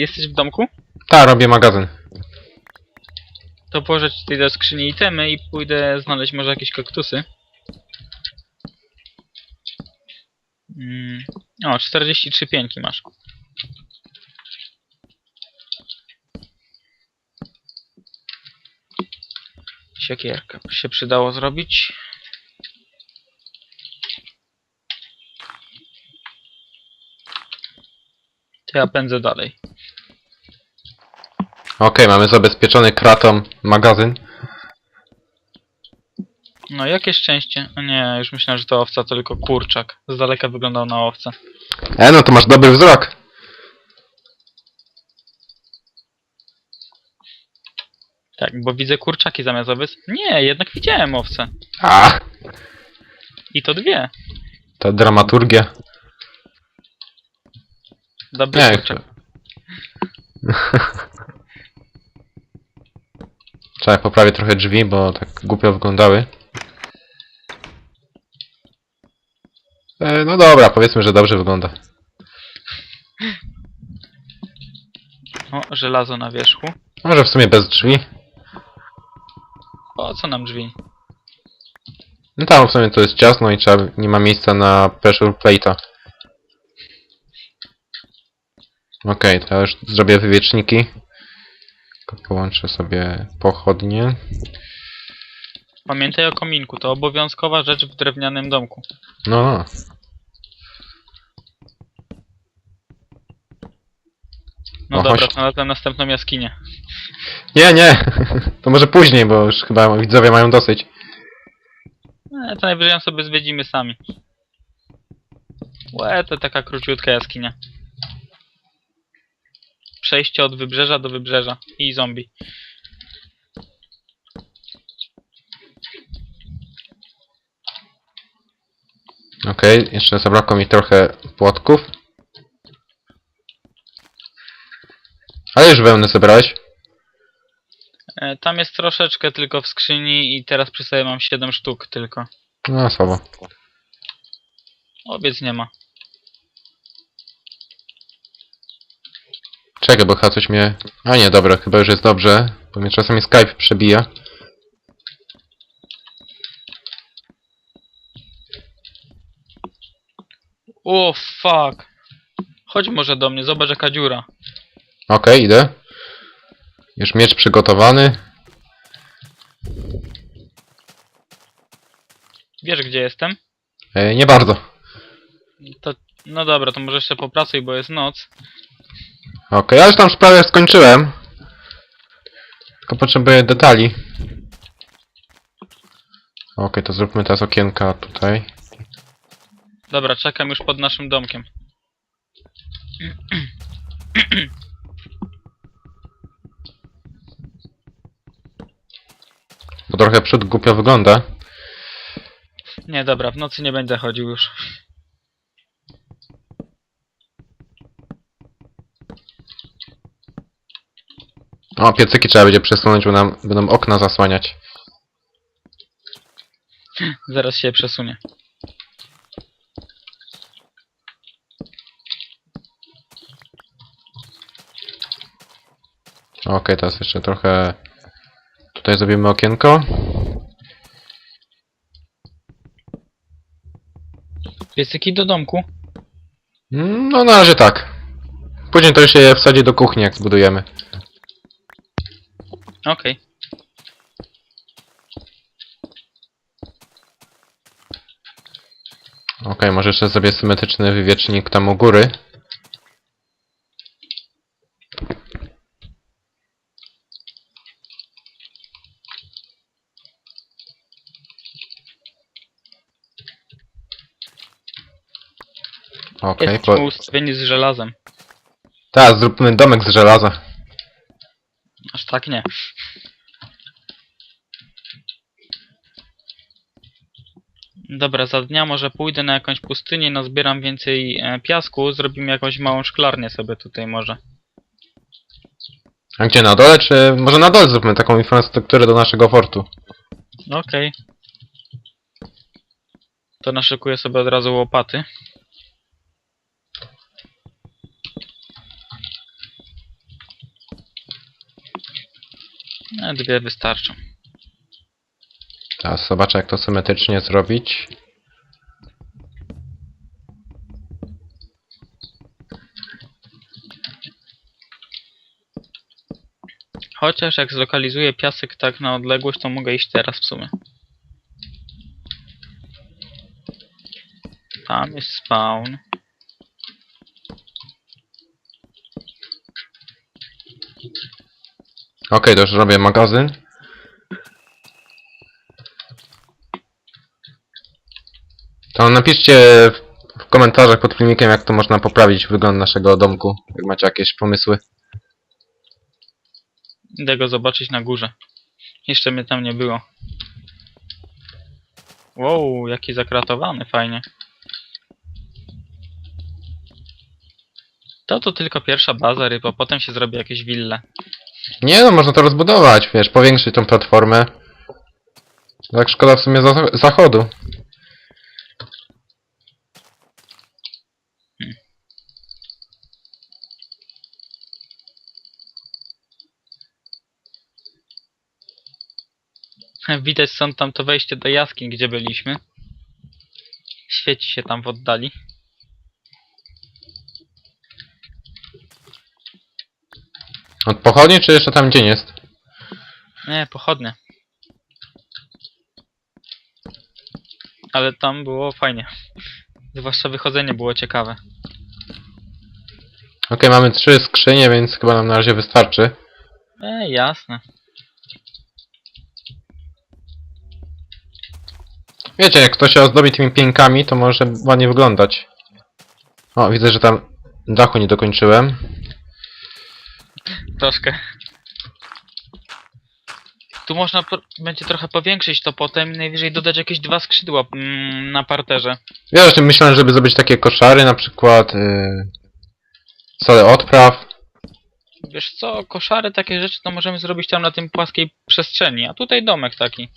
jesteś w domku? Tak, robię magazyn. To położę ci tutaj do skrzyni itemy i pójdę znaleźć może jakieś kaktusy. Mm. O, 43 pięki masz. Siekierka by się przydało zrobić. Ja pędzę dalej. Okej, mamy zabezpieczony kratą magazyn. No jakie szczęście. O nie, już myślałem, że to owca, to tylko kurczak. Z daleka wyglądał na owcę. E, no to masz dobry wzrok. Tak, bo widzę kurczaki zamiast owiec. Nie, jednak widziałem owce. A, I to dwie. to dramaturgia. Dobry Nie, kurczak. Trzeba poprawić trochę drzwi, bo tak głupio wyglądały. E, no dobra, powiedzmy, że dobrze wygląda. O, żelazo na wierzchu. Może w sumie bez drzwi. Po co nam drzwi? No tam w sumie to jest ciasno i trzeba, nie ma miejsca na pressure plate'a. Okej, to ja już zrobię wywieczniki. Tylko połączę sobie pochodnie. Pamiętaj o kominku, to obowiązkowa rzecz w drewnianym domku. No, no. No O, dobra, chodź. znalazłem następną jaskinię. Nie, nie! To może później, bo już chyba widzowie mają dosyć. E, to najwyżej ją sobie zwiedzimy sami. Łe, to taka króciutka jaskinia. Przejście od wybrzeża do wybrzeża. I zombie. Okej, jeszcze zabrakło mi trochę płotków. Ale już wełnę zebrałeś. E, tam jest troszeczkę tylko w skrzyni i teraz przy sobie mam 7 sztuk tylko. No, słabo. Owiec nie ma. Czekaj, bo chyba coś mnie... A nie, dobra, chyba już jest dobrze, bo mnie czasami Skype przebija. O, fuck. Chodź może do mnie, zobacz jaka dziura. Okej, idę. Już miecz przygotowany. Wiesz gdzie jestem? E, nie bardzo. To, no dobra, to może jeszcze popracuj, bo jest noc. Okej, ja już tam sprawę skończyłem. Tylko potrzebuję detali. Okej, to zróbmy teraz okienka tutaj. Dobra, czekam już pod naszym domkiem. Bo trochę przód głupio wygląda. Nie, dobra, w nocy nie będę chodził już. O, piecyki trzeba będzie przesunąć, bo nam będą okna zasłaniać. Zaraz się przesunie. Okej, teraz jeszcze trochę... Tutaj zrobimy okienko. Piecyki do domku. Mm, No, na razie tak. Później to już się wsadzi do kuchni, jak zbudujemy. Okej. Okej, może jeszcze zrobię symetryczny wywiecznik tam u góry. Okej, Jesteśmy po... ustawieni z żelazem. teraz zróbmy domek z żelaza. Aż tak nie. dobra, za dnia może pójdę na jakąś pustynię, nazbieram więcej e, piasku, zrobimy jakąś małą szklarnię sobie tutaj może. A gdzie na dole, czy może na dole zróbmy taką infrastrukturę do naszego fortu? Okej. To naszykuję sobie od razu łopaty. E, dwie wystarczą. Teraz zobaczę jak to symetrycznie zrobić. Chociaż jak zlokalizuję piasek tak na odległość, to mogę iść teraz w sumie. Tam jest spawn. Okej, to już robię magazyn. To napiszcie w- w komentarzach pod filmikiem, jak to można poprawić wygląd naszego domku. Jak macie jakieś pomysły. Idę go zobaczyć na górze. Jeszcze mnie tam nie było. Wow, jaki zakratowany, fajnie. To to tylko pierwsza baza ryb, a potem się zrobi jakieś wille. Nie no, można to rozbudować, wiesz, powiększyć tą platformę. Tak szkoda w sumie za zachodu. Widać stąd tam to wejście do jaskiń, gdzie byliśmy. Świeci się tam w oddali. Od pochodni, czy jeszcze tam dzień jest? Nie, pochodnie. Ale tam było fajnie. Zwłaszcza wychodzenie było ciekawe. Okej, mamy trzy skrzynie, więc chyba nam na razie wystarczy. E, jasne. Wiecie, jak to się ozdobi tymi pieńkami, to może ładnie wyglądać. O, widzę, że tam dachu nie dokończyłem. Troszkę. Tu można po- będzie trochę powiększyć to potem i najwyżej dodać jakieś dwa skrzydła mm, na parterze. Ja właśnie myślałem, żeby zrobić takie koszary, na przykład yy, salę odpraw. Wiesz co, koszary, takie rzeczy to możemy zrobić tam na tym płaskiej przestrzeni, a tutaj domek taki.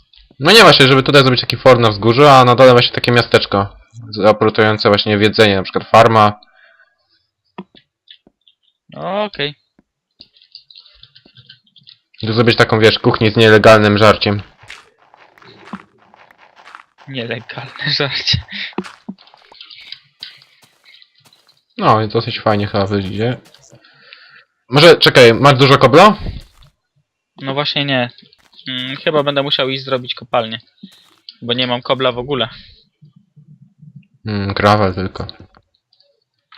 No nie właśnie, żeby tutaj zrobić taki fort na wzgórzu, a na dole właśnie takie miasteczko. Zaportujące właśnie w jedzenie, na przykład farma. Okej. Tu zrobić taką, wiesz, kuchnię z nielegalnym żarciem. Nielegalne żarcie. No i dosyć fajnie chyba wyjdzie. Może, czekaj, masz dużo kobla? No właśnie nie. Mm, chyba będę musiał iść zrobić kopalnię. Bo nie mam kobla w ogóle. Mm, gravel tylko.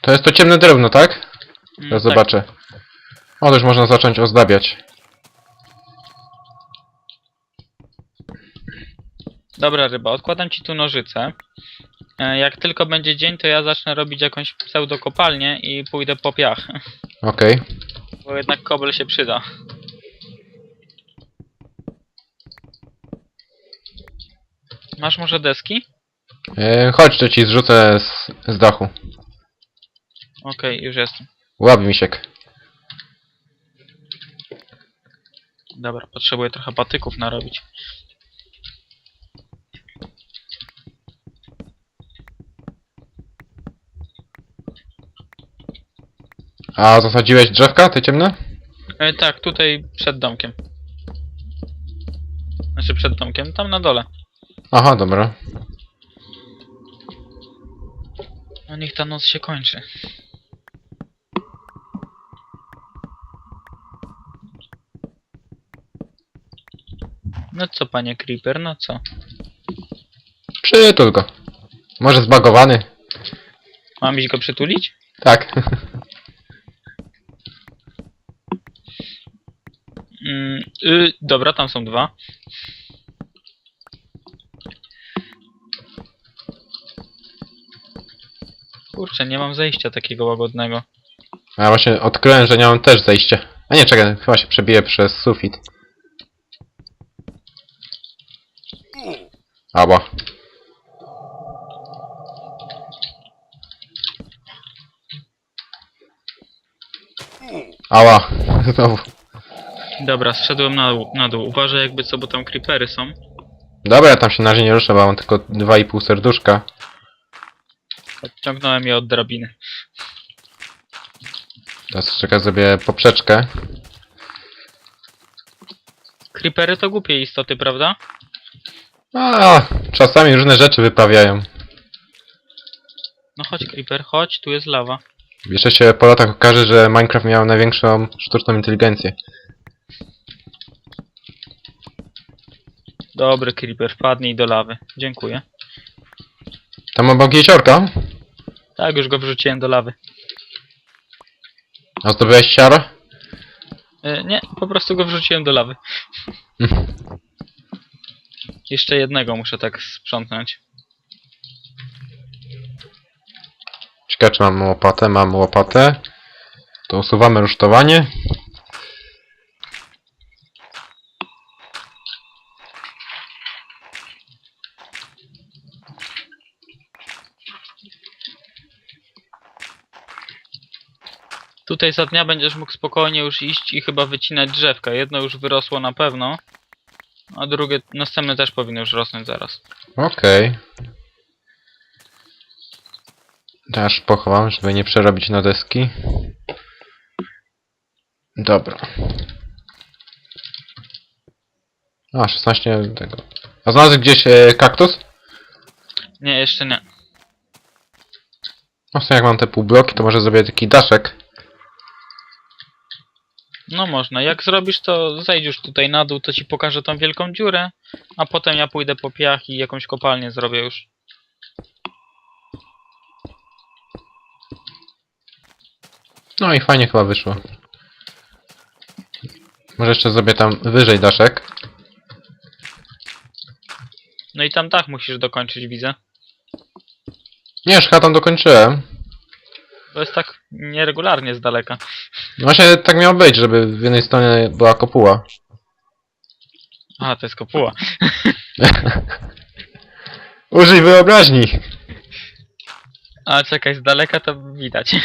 To jest to ciemne drewno, tak? Mm, tak. zobaczę. O, to już można zacząć ozdabiać. Dobra ryba, odkładam ci tu nożyce. E, Jak tylko będzie dzień, to ja zacznę robić jakąś pseudokopalnię i pójdę po piach. Okej. Bo jednak kobel się przyda. Masz może deski? E, Chodź, to ci zrzucę z, z dachu. Okej, już jestem. Łap misiek. Dobra, potrzebuję trochę patyków narobić. A zasadziłeś drzewka, te ciemne? E, tak, tutaj przed domkiem. Znaczy przed domkiem, tam na dole. Aha, dobra. No niech ta noc się kończy. No co, panie Creeper, no co? Przytul go. Może zbagowany? Mam iść go przytulić? Tak. Mm, y, dobra, tam są dwa. Kurczę, nie mam zejścia takiego łagodnego. A ja właśnie odkryłem, że nie mam też zejścia. A nie, czekaj, chyba się przebije przez sufit. Ała. Ała. Znowu. Dobra, zszedłem na dół, na dół. Uważaj jakby co, bo tam creepery są. Dobra, ja tam się na razie nie ruszę, bo mam tylko 2,5 serduszka. Odciągnąłem je od drabiny. Teraz czekaj, zrobię poprzeczkę. Creepery to głupie istoty, prawda? A, czasami różne rzeczy wyprawiają. No chodź Creeper, chodź, tu jest lawa. Jeszcze się po latach okaże, że Minecraft miał największą sztuczną inteligencję. Dobry Creeper, wpadnij do lawy. Dziękuję. Tam obok jeziorka. Tak, już go wrzuciłem do lawy. A zdobyłeś siara? E, nie, po prostu go wrzuciłem do lawy. Jeszcze jednego muszę tak sprzątnąć. Ciekawe, czy mam łopatę? Mam łopatę. To usuwamy rusztowanie. Tutaj za dnia będziesz mógł spokojnie już iść i chyba wycinać drzewka. Jedno już wyrosło na pewno, a drugie, następne też powinno już rosnąć zaraz. Okej. Też pochowam, żeby nie przerobić na deski. Dobra. A, 16 tego. A znalazłeś gdzieś e, kaktus? Nie, jeszcze nie. No w sumie jak mam te półbloki, to może zrobię taki daszek. No można. Jak zrobisz, to już tutaj na dół, to ci pokażę tą wielką dziurę, a potem ja pójdę po piach i jakąś kopalnię zrobię już. No i fajnie chyba wyszło. Może jeszcze zrobię tam wyżej daszek. No i tam dach musisz dokończyć, widzę. Nie, już chyba tam dokończyłem. To jest tak nieregularnie z daleka. No Właśnie tak miało być, żeby w jednej stronie była kopuła. A, to jest kopuła. Użyj wyobraźni! A czekaj, z daleka to widać.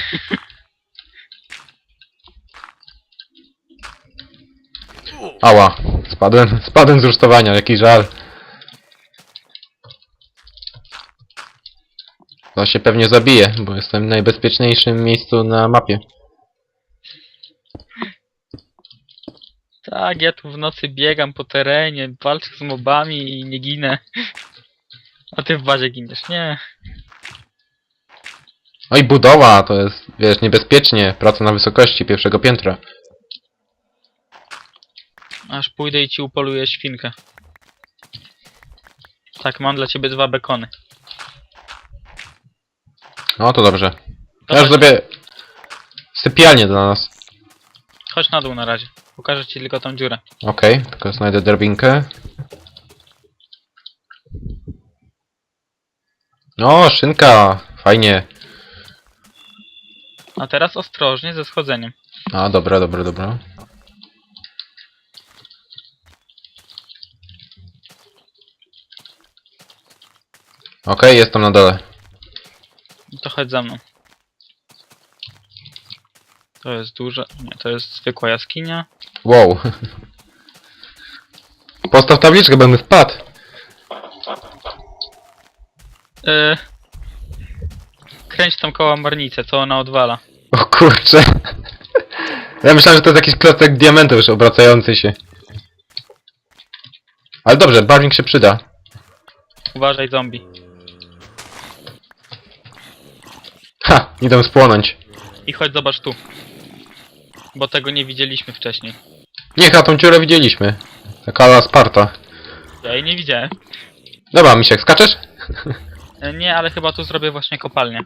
Ała, spadłem, spadłem z rusztowania, jaki żal. To się pewnie zabije, bo jestem w najbezpieczniejszym miejscu na mapie. Tak, ja tu w nocy biegam po terenie, walczę z mobami i nie ginę. A ty w bazie giniesz. Nie. Oj, budowa, to jest, wiesz, niebezpiecznie, praca na wysokości pierwszego piętra. Aż pójdę i ci upoluję świnkę. Tak, mam dla ciebie dwa bekony. No to dobrze. Ja już zrobię sypialnię dla nas. chodź na dół na razie. Pokażę ci tylko tą dziurę. Okej, tylko znajdę drabinkę. No, szynka, fajnie. A teraz ostrożnie ze schodzeniem. A, dobra, dobra, dobra. Okej, jestem na dole. No To chodź za mną. To jest duże. Nie, to jest zwykła jaskinia. Wow. Postaw tabliczkę, będę wpadł. Yy... Kręć tą kołamarnicę, co ona odwala. O kurcze. Ja myślałem, że to jest jakiś klocek diamentu już obracający się. Ale dobrze, barwnik się przyda. Uważaj zombie. Ha, idę spłonąć. I chodź zobacz tu. Bo tego nie widzieliśmy wcześniej. Nie, chyba tą dziurę widzieliśmy. Taka ala Sparta. Ja jej nie widziałem. Dobra, Misiek, skaczesz? E, Nie, ale chyba tu zrobię właśnie kopalnię.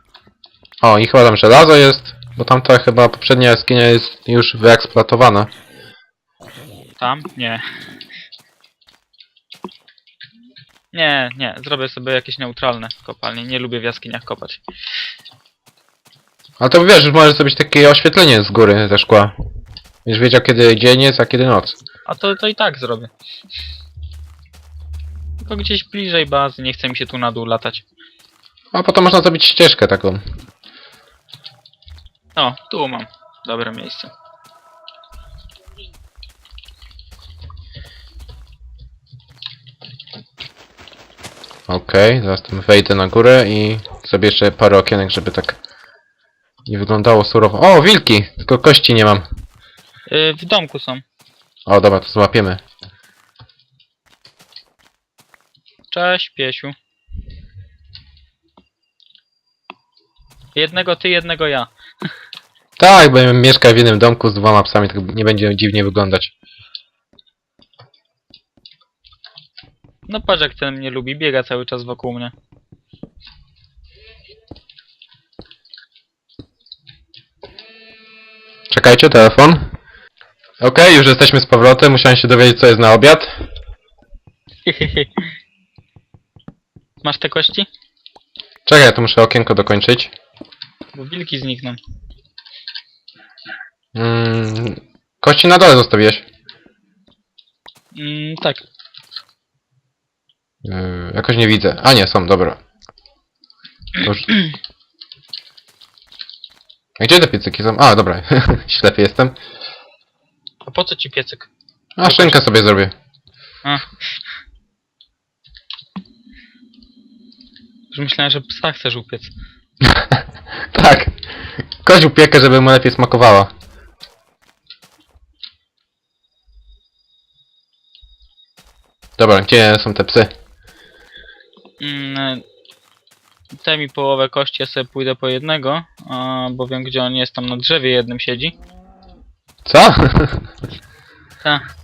O, i chyba tam żelazo jest, bo tamta chyba poprzednia jaskinia jest już wyeksploatowana. Tam? Nie. Nie, nie, zrobię sobie jakieś neutralne kopalnie. Nie lubię w jaskiniach kopać. Ale to wiesz, już może zrobić takie oświetlenie z góry ze szkła. Już wiedział kiedy dzień jest, a kiedy noc. A to, to i tak zrobię. Tylko gdzieś bliżej bazy, nie chce mi się tu na dół latać. A potem można zrobić ścieżkę taką. O, tu mam. Dobre miejsce. Okej, zaraz tam wejdę na górę i sobie jeszcze parę okienek, żeby tak i wyglądało surowo. O, wilki! Tylko kości nie mam. Y, w domku są. O, dobra, to złapiemy. Cześć, piesiu. Jednego ty, jednego ja. Tak, będę mieszkał w jednym domku z dwoma psami, tak nie będzie dziwnie wyglądać. No patrz jak ten mnie lubi, biega cały czas wokół mnie. Czekajcie, telefon. Okej, już jesteśmy z powrotem, musiałem się dowiedzieć co jest na obiad. Masz te kości? Czekaj, ja tu muszę okienko dokończyć. Bo wilki znikną. Mm, kości na dole zostawiłeś. Mm, tak. Yy, jakoś nie widzę. A nie, są, dobra. To Już... A gdzie te piecyki są? A, dobra. Ślepy jestem. A po co ci piecyk? A, szynkę sobie zrobię. A. Już myślałem, że psa chcesz upiec. tak. Kość upiekę, żeby mu lepiej smakowała. Dobra, gdzie są te psy? Mm, Daj mi połowę kości, ja sobie pójdę po jednego, a, bo wiem gdzie on jest, tam na drzewie jednym siedzi. Co? Tak.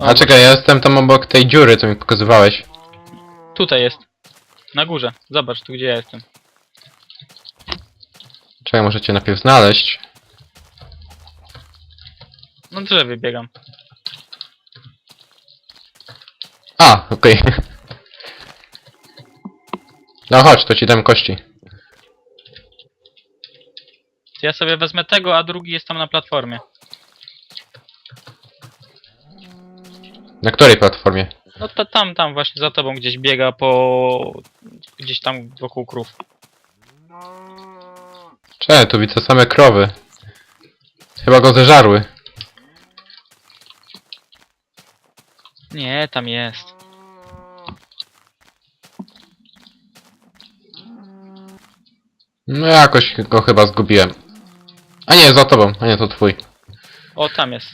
A czekaj, ja jestem tam obok tej dziury, co mi pokazywałeś. Tutaj jest. Na górze. Zobacz tu gdzie ja jestem. Czekaj, muszę cię najpierw znaleźć. Na drzewie biegam. A, okej. No chodź, to ci dam kości. To ja sobie wezmę tego, a drugi jest tam na platformie. Na której platformie? No to tam, tam właśnie za tobą gdzieś biega po... Gdzieś tam wokół krów. Czekaj, tu widzę same krowy. Chyba go zeżarły. Nie, tam jest. No jakoś go chyba zgubiłem. A nie, za tobą, a nie, to twój. O, tam jest.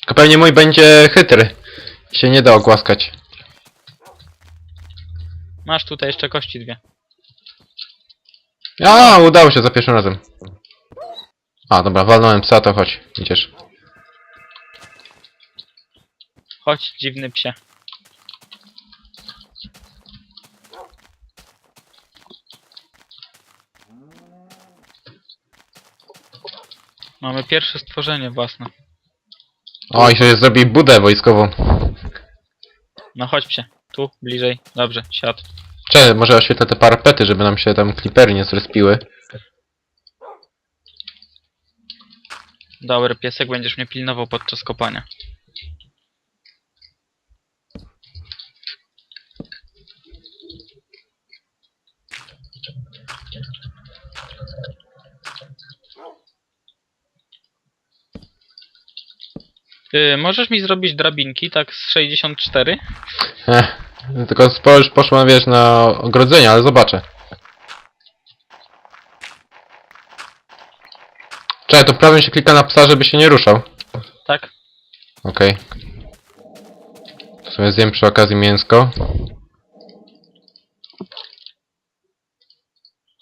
Tylko pewnie mój będzie chytry. Się nie da ogłaskać. Masz tutaj jeszcze kości dwie. A, udało się za pierwszym razem. A, dobra, walnąłem psa, to chodź, idziesz. Chodź, dziwny psie. Mamy pierwsze stworzenie własne. O, i sobie zrobi budę wojskową. No chodź psie. Tu, bliżej. Dobrze, siad. Czekaj, może oświetlę te parapety, żeby nam się tam klipery nie zrespiły. Dobry piesek, będziesz mnie pilnował podczas kopania. Yy, możesz mi zrobić drabinki, tak z 64? Ech, tylko spojrz, poszła, wiesz, na ogrodzenie, ale zobaczę. Czekaj, to prawym się klika na psa, żeby się nie ruszał. Tak? Okej. To sobie zjem przy okazji mięsko.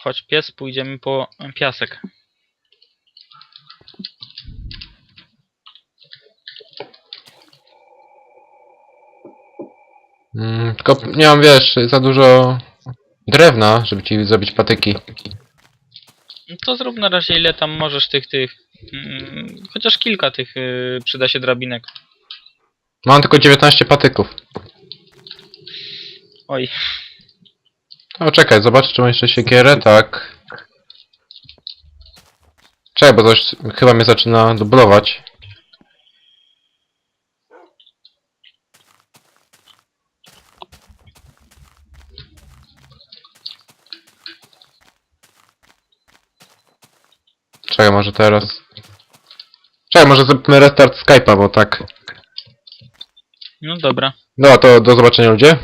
Chodź pies, pójdziemy po piasek. Mm, tylko nie mam, wiesz, za dużo drewna, żeby ci zrobić patyki. No to zrób na razie ile tam możesz tych, tych... Mm, chociaż kilka tych yy, przyda się drabinek. Mam tylko 19 patyków. Oj, O, czekaj, zobaczę, czy mam jeszcze siekierę, tak. Czekaj, bo coś chyba mnie zaczyna dublować. Czekaj, może teraz... Czekaj, może zróbmy restart Skype'a, bo tak... no dobra. No, to do zobaczenia ludzie.